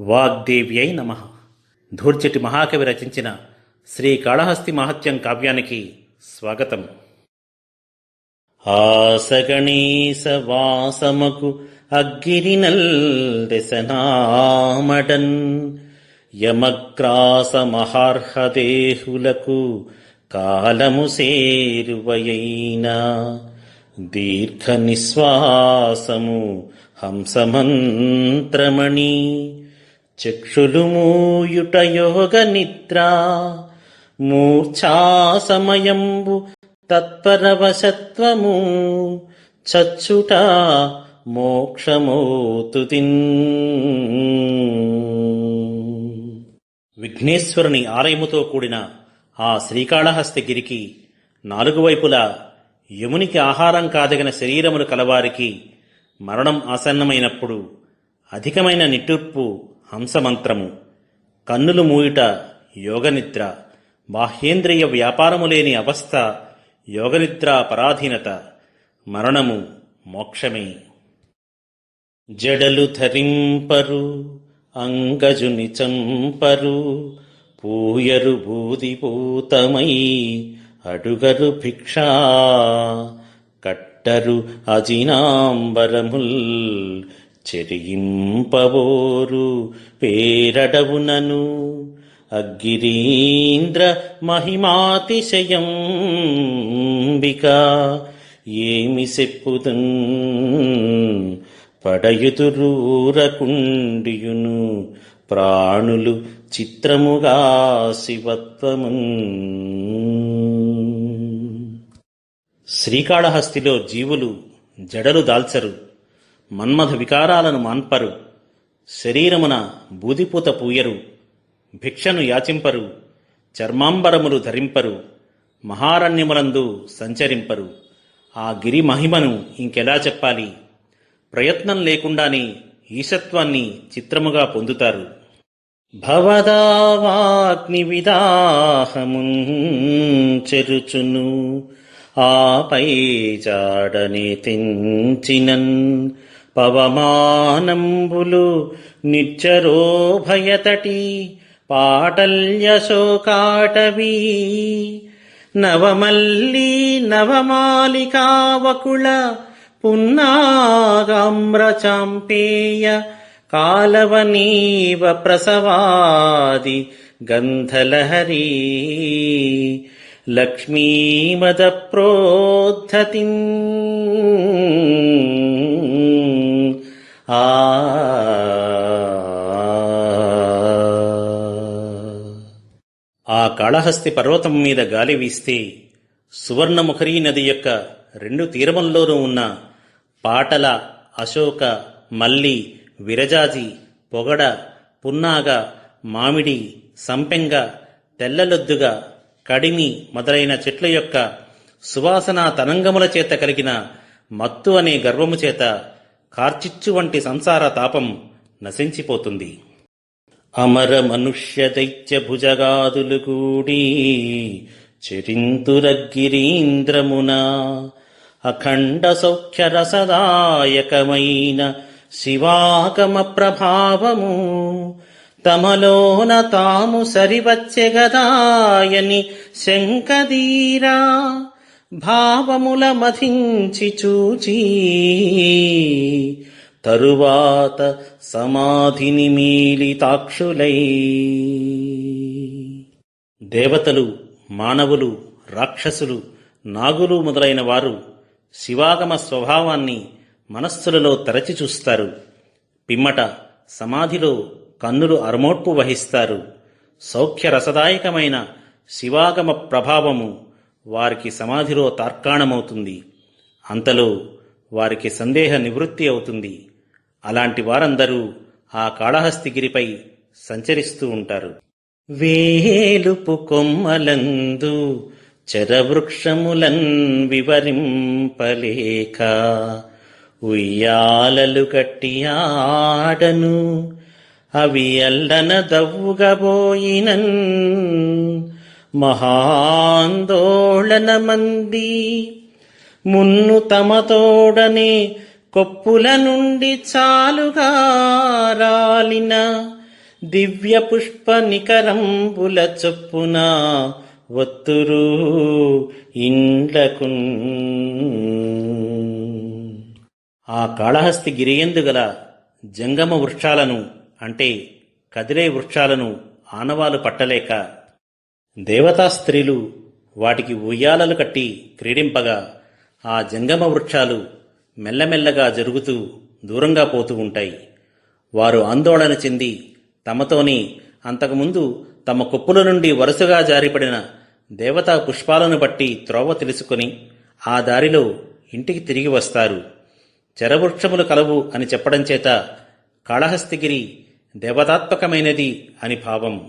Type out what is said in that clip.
వాగ్దేవ్యై నమ. ధూర్చటి మహాకవి రచించిన శ్రీ కాళహస్తి మహత్యం కావ్యానికి స్వాగతం. ఆసగణేశ వాసమకు అగ్గిరినల్ దెసనామడన్ యమగ్రాస మహార్హదేహులకు కాలము సేరువయైనా. దీర్ఘ నిశ్వాసము హంసమంత్రమణి చక్షులు మూయుట యోగ నిద్ర మూర్ఛా సమయంబు తత్పరవశత్వము చచ్చుట మోక్షమోతుతిన్. విఘ్నేశ్వరుని ఆలయముతో కూడిన ఆ శ్రీకాళహస్తగిరికి నాలుగు వైపులా యమునికి ఆహారం కాదగిన శరీరములు కలవారికి మరణం ఆసన్నమైనప్పుడు అధికమైన నిట్టూర్పు హంసమంత్రము కన్నులు మూయుట యోగనిద్ర బాహ్యేంద్రియ వ్యాపారము లేని అవస్థ యోగనిద్ర పరాధీనత మరణము మోక్షమే. జడలు ధరింపరు అంగజుని చంపరు పూయరు బూదిపూతమై అడుగరు భిక్షా కట్టరు అజినాంబరముల్ చెరియింపవోరు పేరడవునను. అగ్గిరీంద్ర మహిమాతిశయంబిక ఏమి చెప్పుదన్? పడయుదురూరకుండియును ప్రాణులు చిత్రముగా శివత్వమున్. శ్రీకాళహస్తిలో జీవులు జడలు దాల్చరు. మన్మథ వికారాలను మాన్పరు శరీరమున బూదిపూత పూయరు భిక్షను యాచింపరు చర్మాంబరములు ధరింపరు మహారణ్యములందు సంచరింపరు. ఆ గిరి మహిమను ఇంకెలా చెప్పాలి? ప్రయత్నం లేకుండానే ఈశత్వాన్ని చిత్రముగా పొందుతారు. భవదావాగ్ని విదాహమున్ చెరుచును ఆపై చాడని తెంచినన్. పవమానంబులు నిచ్చరోభయతటి పాటల్యశోకాటవీ. నవమల్లి నవమాలికావకుళ పున్నాగామ్రచాంపేయ కాలవనీవ ప్రసవాది గంధలహరీ. లక్ష్మీమద ప్రోద్ధతి ఆ. ఆ కాళహస్తి పర్వతం మీద గాలి వీస్తే సువర్ణముఖరీ నది యొక్క రెండు తీరముల్లోనూ ఉన్న పాటల అశోక మల్లి విరజాజి పొగడ పున్నాగ మామిడి సంపెంగ తెల్లలొద్దుగా కడిమి మొదలైన చెట్ల యొక్క సువాసన తనంగముల చేత కలిగిన మత్తు అనే గర్వము చేత కార్చిచ్చు వంటి సంసార తాపం నశించిపోతుంది. అమర మనుష్య దైత్య భుజగాదులు కూడి చరింతురగిరీంద్రమున అఖండ సౌఖ్య రసదాయకమైన శివాగమ ప్రభావము తమలోన తాము సరివచ్చెగదాయని శంకదీరా భావముల మధించి చూచి తరువాత సమాధిని మీలితాక్షులై. దేవతలు మానవులు రాక్షసులు నాగులు మొదలైన వారు శివాగమ స్వభావాన్ని మనస్సులలో తరచి చూస్తారు. పిమ్మట సమాధిలో కన్నులు అరమోట్పు వహిస్తారు. సౌఖ్య రసదాయకమైన శివాగమ ప్రభావము వారికి సమాధిలో తార్కాణమవుతుంది. అంతలో వారికి సందేహ నివృత్తి అవుతుంది. అలాంటి వారందరూ ఆ కాళహస్తిగిరిపై సంచరిస్తూ ఉంటారు. వేలుపు కొమ్మలందు చరవృక్షములన్ వివరింపలేక ఉయ్యాలలు కట్టి ఆడను. అవి అల్లన దవ్వుగబోయినన్ మహాందోళనమంది. మున్ను తమతోడనే కొప్పుల నుండి చాలుగా రాలిన దివ్య పుష్ప నికరంబుల చొప్పున ఒత్తురు ఇండ్లకున్. ఆ కాళహస్తి గిరియందు గల జంగమ వృక్షాలను అంటే కదిరే వృక్షాలను ఆనవాలు పట్టలేక దేవతా స్త్రీలు వాటికి ఉయ్యాలలు కట్టి క్రీడింపగా ఆ జంగమ వృక్షాలు మెల్లమెల్లగా జరుగుతూ దూరంగా పోతూ ఉంటాయి. వారు ఆందోళన చెంది తమతోని అంతకుముందు తమ కొప్పుల నుండి వరుసగా జారిపడిన దేవతా పుష్పాలను బట్టి త్రోవ తెలుసుకొని ఆ దారిలో ఇంటికి తిరిగి వస్తారు. చెరవృక్షములు కలవు అని చెప్పడం చేత కాళహస్తిగిరి దేవతాత్మకమైనది అని భావం.